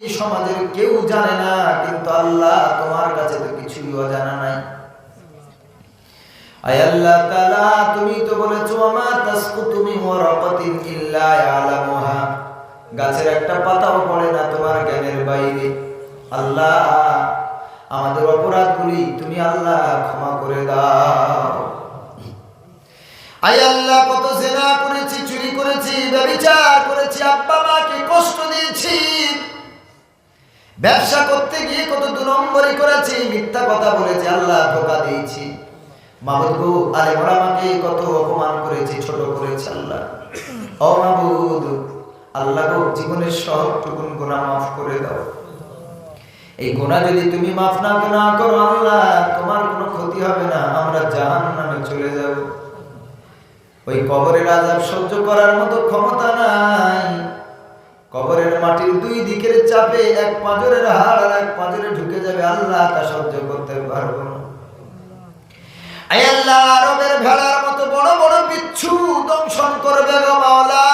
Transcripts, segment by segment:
এই সমাজের কেউ জানে না, কিন্তু আল্লাহ তোমার কাছে তো কিছুই অজানা নাই। গাছের একটা পাতাও পড়ে না তোমার জ্ঞানের বাইরে। আল্লাহ, আমাদের অপরাধগুলি তুমি আল্লাহ ক্ষমা করে দাও। আয় আল্লাহ, কত জেনা করেছি, চুরি করেছি ব্যভিচার করেছি, আব্বা মাকে কষ্ট দিয়েছি। ব্যবসা করতে গিয়ে কত দু নম্বরই করেছি, মিথ্যা কথা বলেছি, আল্লাহ ধোকা দিয়েছি। আরে ওরা আমাকে কত অপমান করেছি, ছোট করেছে আল্লাহ। ও মাহবুদ আল্লাহ জীবনের গুণা মাফ করে দাও। এই গুণা যদি তুমি মাফ না না করো আল্লাহ, তোমার কোনো ক্ষতি হবে না, আমরা জাহান নামে চলে যাব। ওই কবরের আজাব সহ্য করার মতো ক্ষমতা নাই। কবরের মাটির দুই দিকের চাপে এক পাঁজরের হাড় আর এক পাঁজরে ঢুকে যাবে আল্লাহ, তা সহ্য করতে পারব না। আরবের ভেড়ার মতো বড় বড় বিচ্ছু দংশন করবে মাওলা।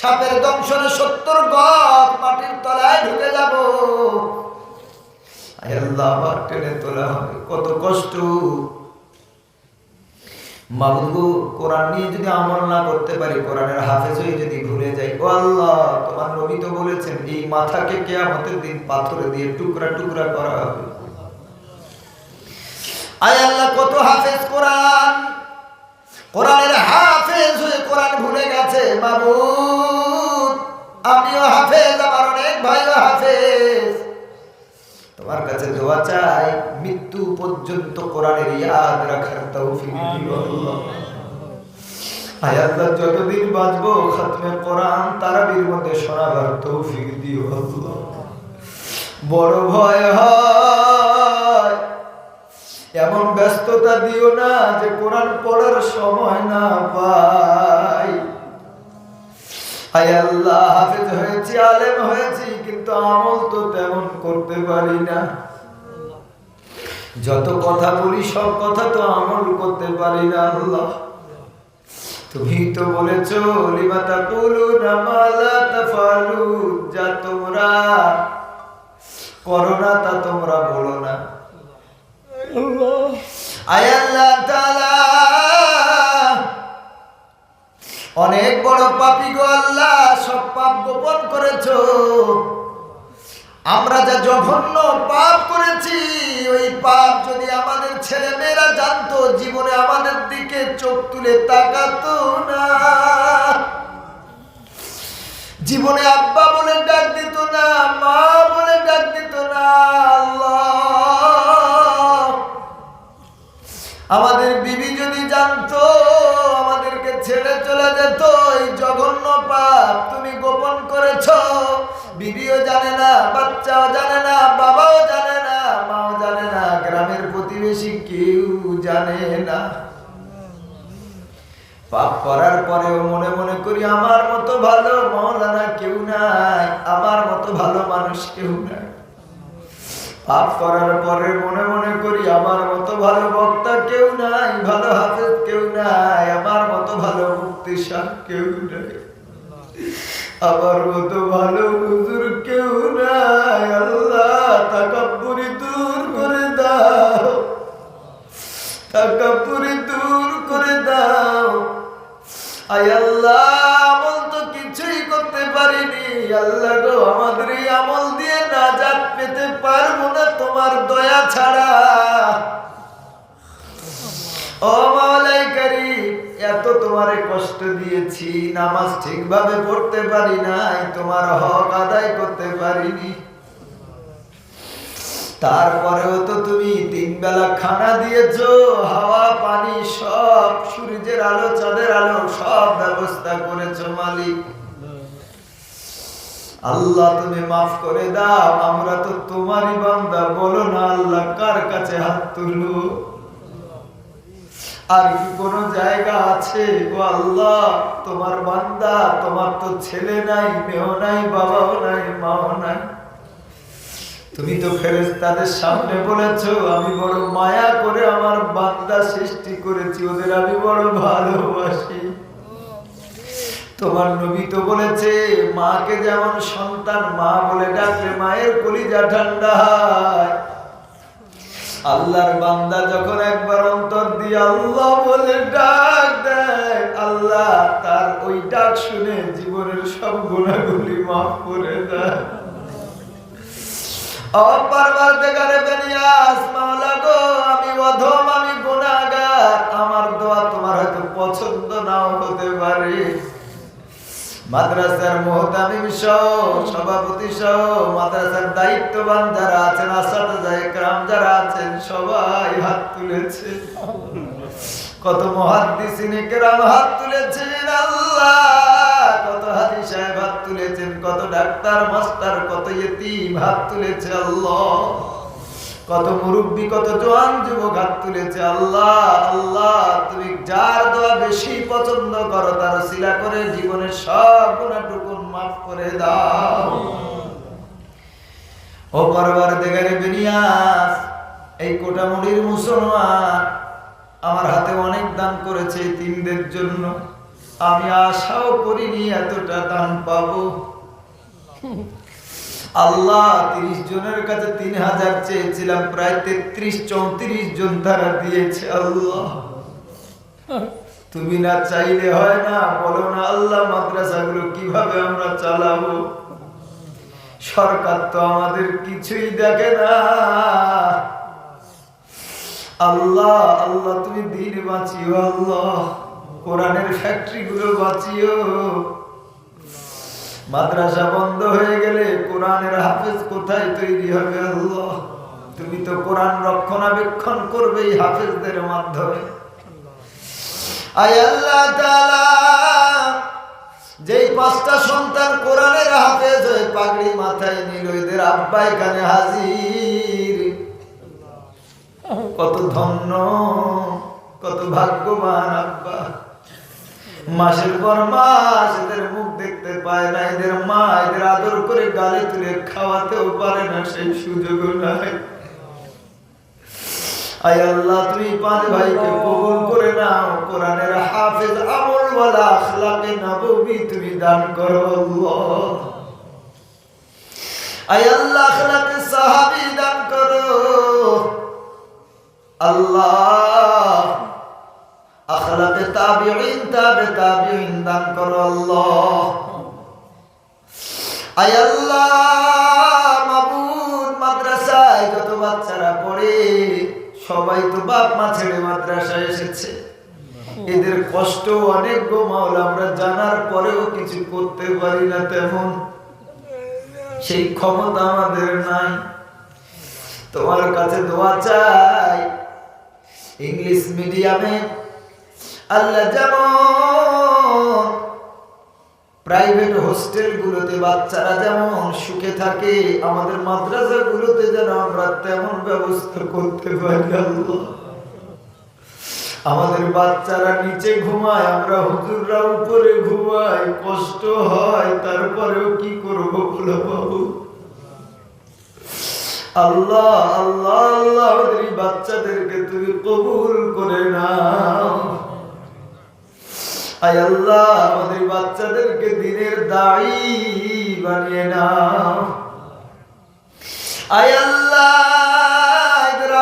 সাপের দংশনে সত্তর গপ মাটির তলায় ঢুকে যাব। আল্লাহ টেনে তোলা হবে, কত কষ্ট। মাবুদু কোরআন নিয়ে যদি আমল না করতে পারি, কোরআনের হাফেজ হয়ে যদি ভুলে যাই, ও আল্লাহ, তোমার নবী তো বলেছেন, এই মাথাকে কেয়ামতের দিন পাথরে দিয়ে টুকরা টুকরা করা হবে। আয় আল্লাহ, কত হাফেজ কোরআন! কোরআনের হাফেজ হয়ে কোরআন ভুলে গেছে মাবুদ আমিও হাফেজ, আমার অনেক ভাইও হাফেজ। তোমার কাছে দোয়া চাই মৃত্যু পর্যন্ত কোরআনের ইয়াদ রাখার তৌফিক দিও আল্লাহ। যতদিন বাঁচবো খাতমে কোরআন তারাবির মধ্যে শোনাবার তৌফিক দিও আল্লাহ। বড় ভয় হয় এমন ব্যস্ততা দিও না যে কোরআন পড়ার সময় না পাই হায় আল্লাহ হাফেজ হয়েছি আলেম হয়েছি কিন্তু আমল তো তেমন করতে পারি না। যত কথা বলি সব কথা তো আমল করতে পারি না আল্লাহ। তুমি তো বলেছ লিমা তাকুলুনা মা লা তাফালুন যা তোমরা করো না তা তোমরা বলো না। আয় আল্লাহ তাআলা অনেক বড় পাপি গো আল্লাহ, সব পাপ গোপন করেছ। আমরা যা জঘন্য পাপ করেছি, ওই পাপ যদি আমাদের ছেলে মেয়েরা জানতো, জীবনে আমাদের দিকে চোখ তুলে তাকাতো না। জীবনে আব্বা বলে ডাক দিত না, মা বলে ডাক দিত না, আল্লাহ। আমাদের বিবি যদি জানতো ছেড়ে চলে যেত, এই জঘন্য পাপ তুমি গোপন করেছ। বিবিও জানে না, বাচ্চাও জানে না, বাবাও জানে না, মাও জানে না, গ্রামের প্রতিবেশী কেউ জানে না। পাপ করার পরেও মনে মনে করি আমার মতো ভালো মৌলানা কেউ নাই, আমার মতো ভালো মানুষ কেউ নাই। পাপ করার পরে মনে মনে করি আমার মতো ভালো বক্তা কেউ নাই, ভালো হাফেজ কেউ নাই, আমার মতো ভালো মুক্তি শাহ কেউ নাই। আমার মতো ভালো হুজুর কেউ নাই। আল্লাহ তাকাব্বুরি দূর করে দাও। তাকাব্বুরি দূর করে দাও। আয় আল্লাহ আমল তো কিছুই করতে পারিনি। আল্লাহ গো আমাদের আমল দিয়ে নাজাত পেতে পারব না তোমার দয়া ছাড়া। ও কারীম, এত তোমারে কষ্ট দিয়েছি, নামাজ ঠিকভাবে পড়তে পারি নাই, তোমার হক আদায় করতে পারিনি। তারপরেও তো তুমি তিন বেলা খানা দিয়েছ, হাওয়া, পানি সব, সূর্যের আলো, চাঁদের আলো সব ব্যবস্থা করেছ মালিক। আল্লাহ তুমি মাফ করে দাও, আমরা তো তোমারই বান্দা, বলো না আল্লাহ কার কাছে হাত তুলবো? আর কি কোনো জায়গা আছে ও আল্লাহ? তোমার বান্দা, তোমার তো ছেলে নাই, মেয়েও নাই, বাবাও নাই, মাও নাই। তুমি তো ফেরেশতাদের সামনে বলেছ, আমি বড় মায়া করে আমার বান্দা সৃষ্টি করেছি, ওদের আমি বড় ভালোবাসি। তোমার নবী তো বলেছে, মাকে যেমন সন্তান, মা বলে ডাকলে মায়ের কলিজা ঠান্ডা হয়। আল্লাহর বান্দা যখন একবার অন্তর দিয়ে আল্লাহ বলে ডাক দেয়, আল্লাহ তার ওই ডাক শুনে জীবনের সব গুণাগুলি মাফ করে দেয়। আমার দোয়া তোমার হয়তো পছন্দ নাও হতে পারে। মাদ্রাসার মোহতামিম সহ সভাপতি সহ মাদ্রাসার দায়িত্ববান যারা আছেন, আসাদা যারা আছেন, সবাই হাত তুলেছে। কত মহাদ্দিসিন একরাম হাত তুলেছেন আল্লাহ, কত হাজি সাহেব হাত তুলেছেন, কত ডাক্তার, মাস্টার, কত ইয়েতিম হাত তুলেছে আল্লাহ। কত মুরব্বী, কত জোয়ান যুবক হাত তুলেছে আল্লাহ আল্লাহ, তুমি যার দোয়া বেশি পছন্দ করো, তার শিলা করে জীবনের সব গুণাটুকুন মাফ করে দাও। ও পরবার দেগারে বেনিয়াস, এই কোটামুড়ির মুসলমান আমার হাতে অনেক দান করেছে এই তিনদের জন্য। আমি আশাও করিনি এতটা দান পাবো। আল্লাহ তিরিশ জনের কাছে তিন হাজার চেয়েছিলাম, প্রায় তেত্রিশ, চৌত্রিশ জন তারা দিয়েছে আল্লাহ। তুমি না চাইলে হয় না, বলো না আল্লাহ মাদ্রাসাগুলো কীভাবে আমরা চালাবো? সরকার তো আমাদের কিছুই দেখে না। আল্লাহ আল্লাহ তুমি দিন বাঁচিও আল্লাহ, কোরআনের ফ্যাক্টরি গুলো বাঁচিও। মাদ্রাসা বন্ধ হয়ে গেলে কোরআনের হাফেজ কোথায় তৈরি হবে আল্লাহ? তুমি তো কোরআন রক্ষণাবেক্ষণ করবে এই হাফেজদের মাধ্যমে। যেই পাঁচটা সন্তান কোরআনের হাফেজ হয়ে পাগড়ি মাথায় নিল, এদের আব্বা এখানে হাজির। কত ধন্য, কত ভাগ্যবান আব্বা। মাসের পর মাস এদের মুখ দেখতে পায় না, এদের মা এদের আদর করে গালে তুলে খাওয়াতেও পারে না, সেই সুযোগ নাই। আয় আল্লাহ, তুমি ভাইকে কবুল করে নাও। কোরআনের হাফেজ আমল ওয়ালা আখলাকে তুমি দান করো আল্লাহ। আয় আল্লাহ, আখলাকে সাহাবী দান করো। আল্লাহ আখলাকে তাবে দান করো আল্লাহ। আয় আল্লাহ মাবুদ মাদ্রাসায় বাচ্চারা পড়ে, সবাই তো বাপ মা ছেড়ে মাদ্রাসায় এসেছে। এদের কষ্ট অনেক গো মাওলা, আমরা জানার পরেও কিছু করতে পারি না তেমন। সেই ক্ষমতা আমাদের নাই। তোমার কাছে দোয়া চাই। ইংলিশ মিডিয়ামে আল্লাহ যেমন প্রাইভেট হোস্টেল গুলোতে বাচ্চারা যেমন সুখে থাকে, আমাদের মাদ্রাসা গুলোতে যেন আমরা তেমন ব্যবস্থা করতে পারি আমাদের বাচ্চারা নিচে ঘুমায়, আমরা হুজুররা উপরে ঘুমাই কষ্ট হয়, তারপরেও কি করব বলো বাবু? আল্লাহ আল্লাহ আল্লাহ বাচ্চাদেরকে তুমি কবুল করে নাও। আয় আল্লাহ, আমাদের বাচ্চাদেরকে দিনের দায়ী বানিয়ে নাও। আয় আল্লাহ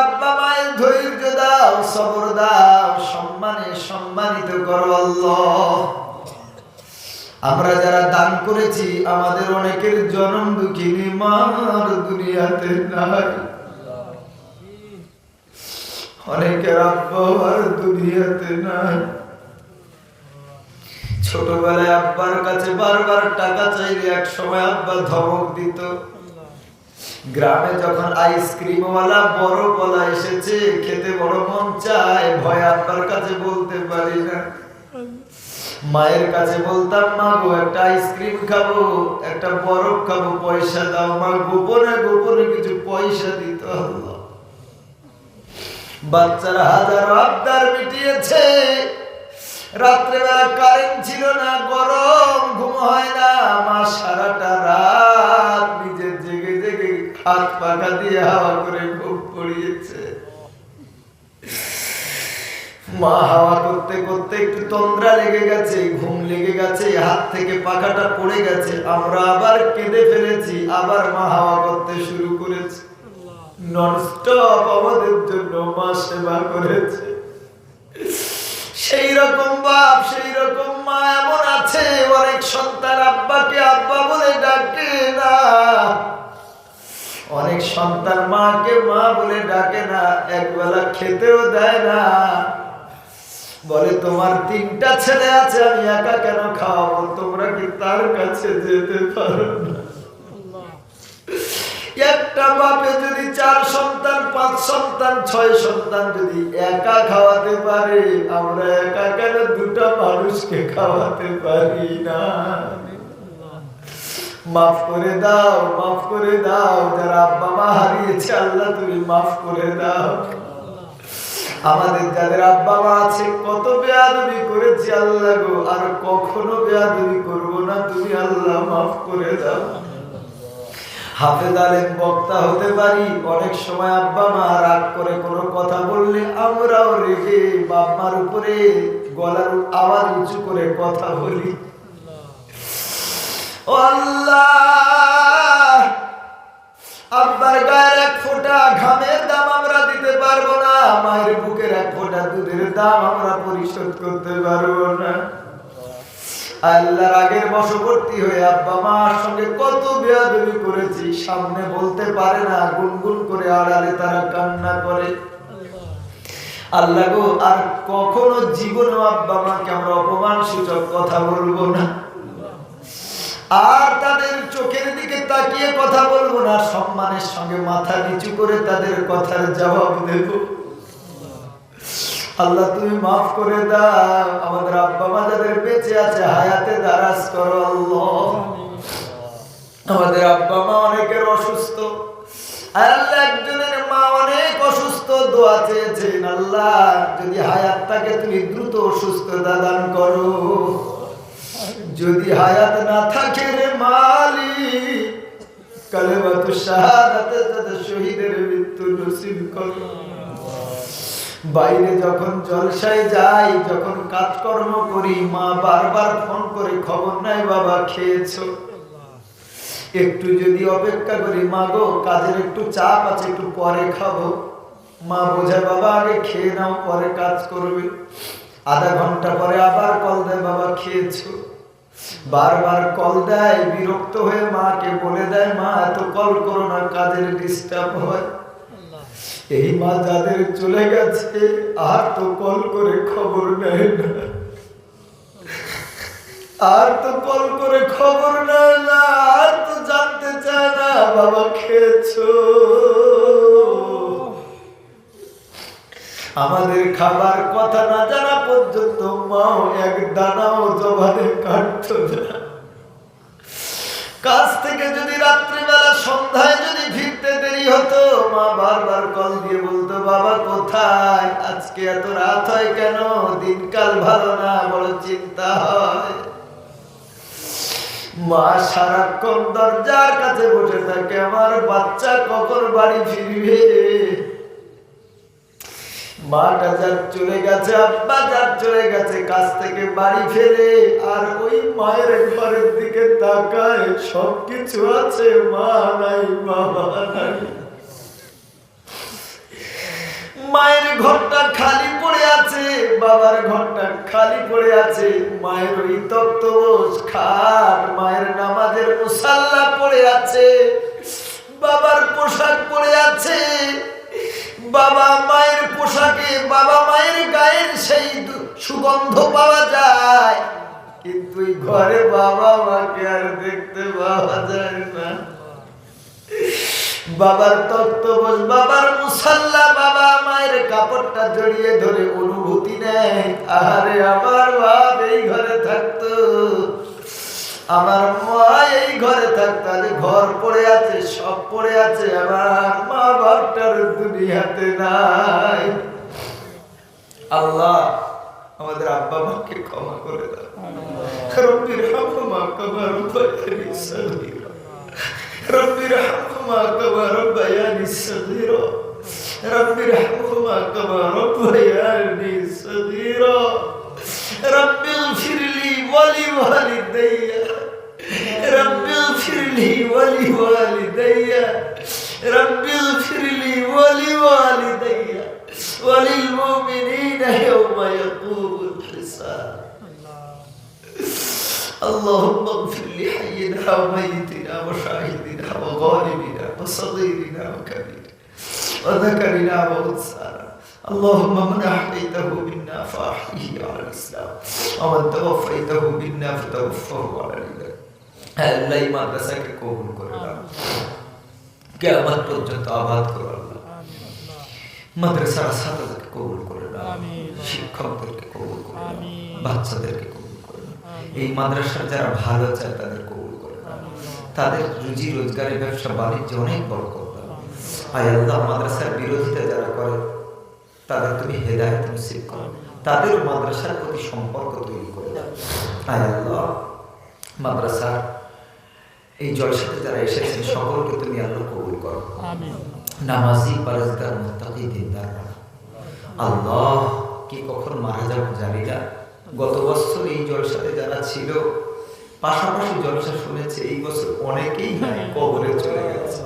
আব্বা মায়ের ধৈর্য দাও, সবর দাও, সম্মানে সম্মানিত করো আল্লাহ। আমরা যারা দান করেছি, আমাদের অনেকের জনম দুঃখিনী মার দুনিয়াতে নাই। অনেকের আব্বা দুনিয়াতে নাই। ছোটবেলায় আব্বার কাছে বারবার টাকা চাইলে এক সময় আব্বা ধমক দিত। গ্রামে যখন আইসক্রিম ওয়ালা বড় বলা এসেছে, খেতে বড় মন চায়, ভয় আব্বার কাছে বলতে পারি না। মায়ের কাছে বলতাম, মা গো, একটা আইসক্রিম খাব, একটা বরফ খাব, পয়সা দাও। মা গোপনে গোপনে কিছু পয়সা দিত বাচ্চারা হাজার আবদার মিটিয়েছে। রাত্রেবেলা কারেন্ট ছিল না, গরম, ঘুম হয় না মা সারাটা রাত নিজে জেগে জেগে হাত পাখা দিয়ে হাওয়া করে ঘুম পড়িয়েছে। মা হাওয়া করতে করতে একটু তন্দ্রা লেগে গেছে, ঘুম লেগে গেছে, হাত থেকে পাখাটা পড়ে গেছে, আমরা আবার কেঁদে ফেলেছি, আবার মা হাওয়া করতে শুরু করেছে। ননস্টপ আমাদের জন্য মা সেবা করেছে। সেই রকম বাপ, সেই রকম মা এমন আছে, অনেক সন্তান আব্বাকে আব্বা বলে ডাকে না। অনেক সন্তান মাকে মা বলে ডাকে না একবেলা খেতেও দেয় না। বলে, তোমার তিনটা ছেলে আছে, আমি একা কেন খাওয়াবো? তোমরা কি তার কাছে যেতে পারো না? একটা বাপে যদি চার সন্তান, পাঁচ সন্তান, ছয় সন্তান যদি একা খাওয়াতে পারে, আমরা একা কেন দুটা মানুষকে খাওয়াতে পারি না? মাফ করে দাও, মাফ করে দাও, যারা আব্বা মা হারিয়েছে, আল্লাহ তুমি মাফ করে দাও। আমাদের যাদের আব্বা মা আছে, কত বেয়াদবি করেছি আল্লাহ গো, আর কখনো বেয়াদবি করব না, তুমি আল্লাহ মাফ করে দাও। হাফেজ আলেম বক্তা হতে পারি, অনেক সময় আব্বা মা রাগ করে কোনো কথা বললে আমরাও রেগে বাপমার উপরে গলার আওয়াজ উঁচু করে কথা বলি। আল্লাহ, আব্বার গায়ের এক ফোঁটা ঘামের দাম আমরা দিতে পারব না, মায়ের বুকের এক ফোঁটা দুধের দাম আমরা পরিশোধ করতে পারব না। আল্লাহর আগের বশবর্তী হয়ে আব্বা মার সঙ্গে কত বেয়াদবি করেছি, সামনে বলতে পারে না, গুনগুন করে আড়ালে তারা কান্না করে। আল্লাহ গো, আর কখনো জীবনে আব্বা মাকে আমরা অপমান সূচক কথা বলব না। আর তাদের চোখের দিকে তাকিয়ে কথা বলব না সম্মানের সঙ্গে মাথা নিচু করে তাদের কথার জবাব দেব। আল্লাহ, তুমি মাফ করে দাও। আমাদের আব্বা মা যাদের বেঁচে আছে, হায়াতে দারাজ করো আল্লাহ। আমাদের আব্বা মা অনেকের অসুস্থ। আল্লাহ একজনের মা অনেক অসুস্থ, দোয়া চেয়েছেন, আল্লাহ, যদি হায়াতটাকে তুমি দ্রুত অসুস্থতা দান করো। যদি হায়াত না থাকে রে মালি কালেমাতু শাহাদাতে তাদের শহীদের মৃত্যু নসিব করো। বাইরে যখন জলসায় যাই, যখন কাজকর্ম করি, মা বারবার ফোন করে, খবর নাই বাবা, খেয়েছো? একটু যদি অপেক্ষা করি, মা গো, কাজের একটু চাপ আছে, একটু পরে খাব। মা বোঝায়, বাবা, আগে খেয়ে নাও, পরে কাজ করবে। আধা ঘণ্টা পরে আবার কল দেয়, বাবা, খেয়েছো? বারবার কল দেয়, বিরক্ত হয়ে মাকে বলে দেয়, মা, এত কল করো না, কাজের ডিস্টার্ব হয়। এই মা যাদের চলে গেছে, আর তো কল করে খবর নেয় না। আর তো কল করে খবর নেয় না, আর তো জানতে চায় না, বাবা খেয়েছো। আমাদের খাবার কথা না জানা পর্যন্ত মাও এক দানাও জবানে কাটত না। কাজ থেকে যদি রাত্রিবেলা সন্ধ্যায় হতো? মা বারবার কল দিয়ে বলতো, বাবা কোথায়? আজকে এত রাত হয় কেন? দিনকাল ভালো না বড় চিন্তা হয়। মা সারাক্ষণ দরজার কাছে বসে থাকে। আমার বাচ্চা কখন বাড়ি ফিরবে? মাটা যার চলে গেছে আব্বা চলে গেছে, কাছ থেকে বাড়ি ফেরে। আর ওই মায়ের ঘরের দিকে তাকায়, সবকিছু আছে, মা নাই বাবা নাই। মায়ের ঘরটা খালি পড়ে আছে, বাবার ঘরটা খালি পড়ে আছে, মায়ের ওই তত্ত্ব খাট, মায়ের নামাজের মুসাল্লা পড়ে আছে, বাবার পোশাক পড়ে আছে। বাবা মায়ের পোশাকে, বাবা মায়ের গায়ের সেই সুগন্ধ পাওয়া যায়। কিন্তু ঘরে বাবা মাকে আর দেখতে পাওয়া যায় না। বাবার তত্ত্ববোধ, বাবার মুসাল্লা বাবা মায়ের কাপড়টা জড়িয়ে ধরে অনুভূতি নেয়। আরে আমার বাপ এই ঘরে থাকতো। আমার মা এই ঘরে থাকতো ঘর পড়ে আছে, সব পড়ে আছে, আমার মা বাপটার দুনিয়াতে নাই। আল্লাহ আমাদের আব্বা মাকে ক্ষমা করে দাও। রবির হাকুমা রব্বিল ফিরলি رب اغفر لي ولوالدي. رب اغفر لي ولوالدي. وللمؤمنين يوم يقوم الحساب. اللهم اغفر لحينا وميتنا وشاهدنا وغالبنا وصغيرنا وكبيرنا وذكرنا وأنثانا. اللهم من أحييته منا فأحيه على الإسلام ومن توفيته منا فتوفه على الإيمان. আল্লাহ এই মাদ্রাসাকে কবুল করে দাও কেমন পর্যন্ত আবাদ করো আল্লাহ। মাদ্রাসার ছাত্রদেরকে কবুল করে দাও শিক্ষকদেরকে কবুল করে দাও বাচ্চাদেরকে কবুল করে দাও এই মাদ্রাসার যারা ভালো চায় তাদের কবুল করে দাও তাদের রুজি রোজগারের ব্যবসা বাণিজ্য অনেক বড় করে দাও আয় আল্লাহ মাদ্রাসার বিরোধিতা যারা করে তাদের তুমি হেদায়ত নসিব করো। তাদেরও মাদ্রাসার প্রতি সম্পর্ক তৈরি করে দাও। আয় আল্লাহ মাদ্রাসার এই জলসাতে যারা এসেছেন সকলকে তুমি আল্লাহ কবুল করো। নামাজি পারজগার মুত্তাকি দিনদার আল্লাহ কি কখন মারা যাব জানি না। গত বছর এই জলসাতে যারা ছিল পাশাপাশি জলসা শুনেছে এই বছর অনেকেই কবরে চলে গেছে।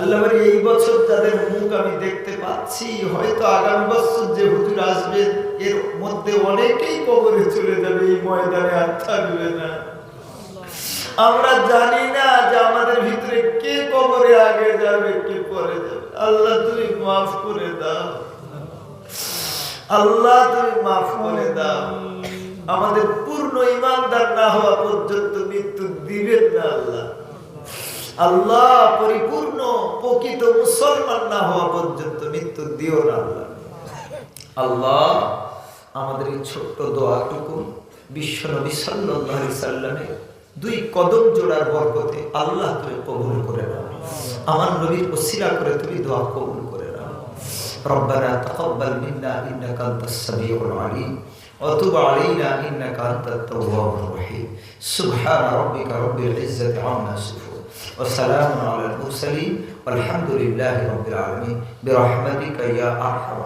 আল্লাহ এই বছর তাদের মুখ আমি দেখতে পাচ্ছি। হয়তো আগামী বছর যে হুজুর আসবে এর মধ্যে অনেকেই কবরে চলে যাবে এই ময়দানে আর থাকবে না। আমরা জানি না যে আমাদের ভিতরে কে কবরে আগে যাবে, কে পরে যাবে। আল্লাহ, তুমি মাফ করে দাও। আল্লাহ, তুমি মাফ করে দাও। আমাদের পূর্ণ ইমানদার না হওয়া পর্যন্ত মৃত্যু দিবেন না আল্লাহ। আল্লাহ, পরিপূর্ণ, প্রকৃত মুসলমান না হওয়া পর্যন্ত মৃত্যু দিও না আল্লাহ। আল্লাহ, আমাদের এই ছোট্ট দোয়াটুকু বিশ্ব নবী আলাইহি সাল্লামের দুই কদম জোড়ার বরকতে আল্লাহ তুমি কবুল করে নাও আমার নবীর ওসিলা করে তুমি দোয়া কবুল করে নাও ربنا تقبل منا انك انت السميع العليم وتب علينا انك انت التواب الرحيم سبحان ربك رب العزه عما يصفون وسلام على المرسلين والحمد لله رب العالمين برحمتك يا ارحم